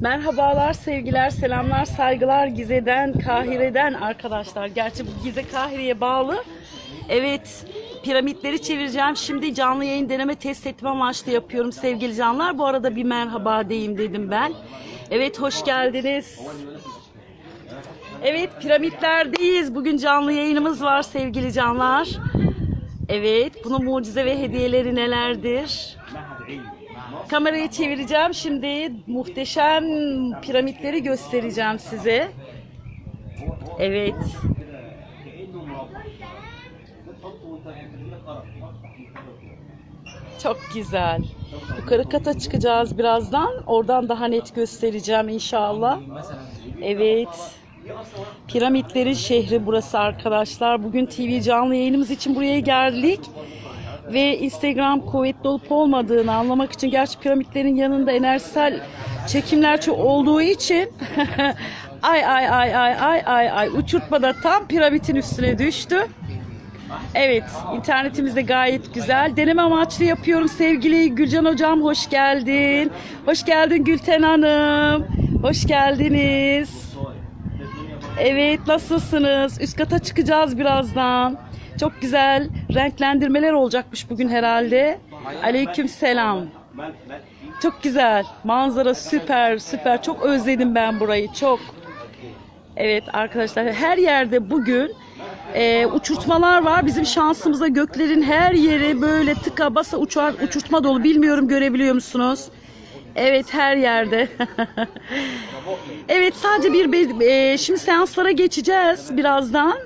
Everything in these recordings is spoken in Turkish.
Merhabalar, sevgiler, selamlar, saygılar Gize'den, Kahire'den arkadaşlar. Gerçi bu Gize Kahire'ye bağlı. Evet, piramitleri çevireceğim. Şimdi canlı yayın deneme test etme amaçlı yapıyorum sevgili canlar. Bu arada bir merhaba diyeyim dedim ben. Evet, hoş geldiniz. Evet, piramitlerdeyiz. Bugün canlı yayınımız var sevgili canlar. Evet, bunun mucize ve hediyeleri nelerdir? Kamerayı çevireceğim. Şimdi muhteşem piramitleri göstereceğim size. Evet. Çok güzel. Yukarı kata çıkacağız birazdan. Oradan daha net göstereceğim inşallah. Evet. Piramitlerin şehri burası arkadaşlar. Bugün TV canlı yayınımız için buraya geldik. Ve Instagram kuvvetli olup olmadığını anlamak için gerçi piramitlerin yanında enerjisel çekimler çok olduğu için ay ay ay ay ay ay ay uçurtma da tam piramidin üstüne düştü. Evet, internetimiz de gayet güzel. Deneme amaçlı yapıyorum sevgili Gülcan Hocam. Hoş geldin. Hoş geldin Gülten Hanım. Hoş geldiniz. Evet, nasılsınız? Üst kata çıkacağız birazdan. Çok güzel renklendirmeler olacakmış bugün herhalde. Aleyküm selam. Çok güzel. Manzara süper, süper. Çok özledim ben burayı, çok. Evet arkadaşlar, her yerde bugün e, uçurtmalar var. Bizim şansımıza göklerin her yeri böyle tıka basa uçar, uçurtma dolu. Bilmiyorum görebiliyor musunuz? Evet her yerde. evet sadece bir e, şimdi seanslara geçeceğiz birazdan.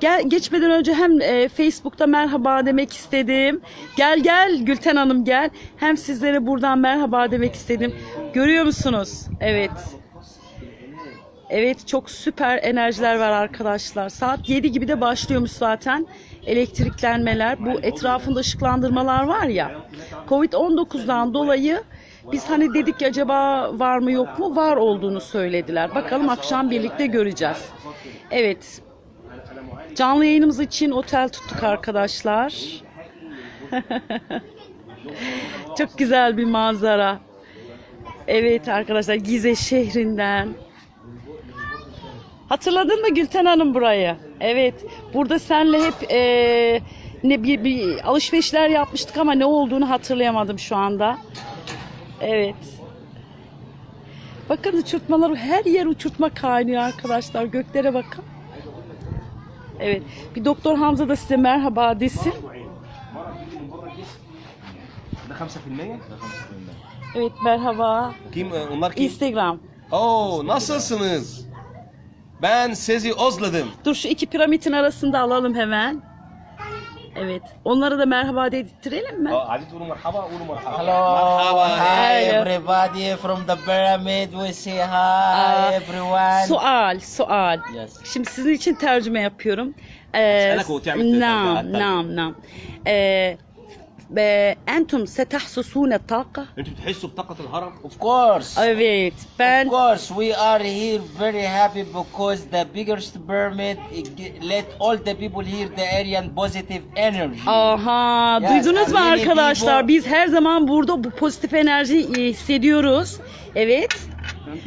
Gel geçmeden önce hem e, Facebook'ta merhaba demek istedim. Gel gel Gülten Hanım gel. Hem sizlere buradan merhaba demek istedim. Görüyor musunuz? Evet. Evet çok süper enerjiler var arkadaşlar. Saat 7 gibi de başlıyormuş zaten elektriklenmeler. Bu etrafında ışıklandırmalar var ya. Covid-19'dan dolayı biz hani dedik ki acaba var mı yok mu? Var olduğunu söylediler. Bakalım akşam birlikte göreceğiz. Evet. Canlı yayınımız için otel tuttuk arkadaşlar. Çok güzel bir manzara. Evet arkadaşlar Gize şehrinden. Hatırladın mı Gülten Hanım burayı? Evet. Burada senle hep eee, ne bir, bir alışverişler yapmıştık ama ne olduğunu hatırlayamadım şu anda. Evet. Bakın uçurtmalar her yer uçurtma kaynıyor arkadaşlar. Göklere bakın. Evet. Bir Doktor Hamza da size merhaba desin. ده 5%؟ Evet merhaba. Kim? e, Onlar kim? Instagram. Oo nasılsınız? Ben sizi özledim. Dur şu iki piramidin arasında alalım hemen. Evet. Onlara da merhaba dedirtelim mi? Aa, عايزين تقولوا مرحبا قولوا مرحبا Hello, مرحبا hi Hello. everybody from the pyramid. We say hi Uh, everyone. Sual, sual. Yes. Şimdi sizin için tercüme yapıyorum. Ee, أسألك وتعمل نعم ترجمة. نعم نعم آه، ب- أنتم ستحسسون الطاقة؟ انتوا بتحسوا بطاقة الهرم؟ Of course. Evet, ben Of course, we are here very happy because the biggest pyramid it ge- let all the people here the area positive energy. Aha, Yes, duydunuz mu and many arkadaşlar? people- Biz her zaman burada bu pozitif enerjiyi e, hissediyoruz. Evet.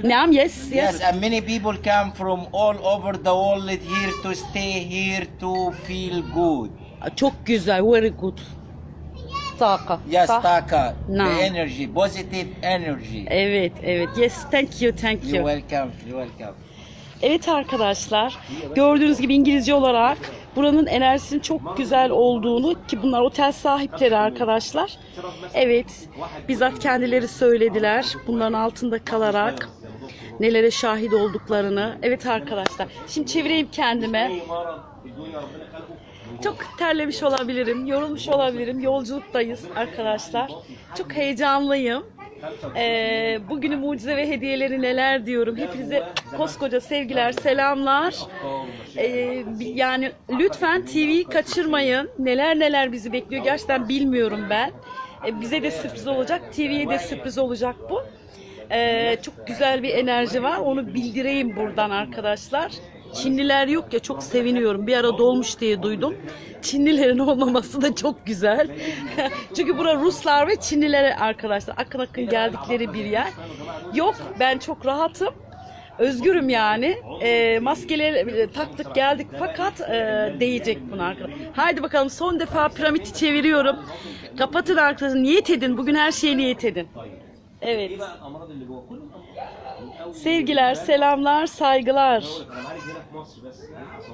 Naam, yes, yes. Yes, and many people come from all over the world here to stay here to feel good. Çok güzel, very good. Taka. Yes? Taka, No. the energy, positive energy. Evet, evet. Yes, thank you, thank you. You're welcome, you're welcome. Evet arkadaşlar, gördüğünüz gibi İngilizce olarak buranın enerjisinin çok güzel olduğunu ki bunlar otel sahipleri arkadaşlar. Evet, bizzat kendileri söylediler bunların altında kalarak nelere şahit olduklarını. Evet arkadaşlar, şimdi çevireyim kendime. Çok terlemiş olabilirim, yorulmuş olabilirim. Yolculuktayız arkadaşlar. Çok heyecanlıyım. Ee, bugünün mucize ve hediyeleri neler diyorum. Hepinize koskoca sevgiler, selamlar. Ee, yani lütfen TV'yi kaçırmayın. Neler neler bizi bekliyor gerçekten bilmiyorum ben. Ee, bize de sürpriz olacak, TV'ye de sürpriz olacak bu. Ee, çok güzel bir enerji var. Onu bildireyim buradan arkadaşlar. Çinliler yok ya çok seviniyorum. Bir ara dolmuş diye duydum. Çinlilerin olmaması da çok güzel. Çünkü bura Ruslar ve Çinlilere arkadaşlar akın akın geldikleri bir yer. Yok ben çok rahatım. Özgürüm yani. E, maskeleri taktık geldik fakat e, değecek buna arkadaşlar. Haydi bakalım son defa piramidi çeviriyorum. Kapatın arkadaşlar. Niyet edin. Bugün her şeye niyet edin. Evet. Sevgiler, selamlar, saygılar. Nossa, se tivesse essa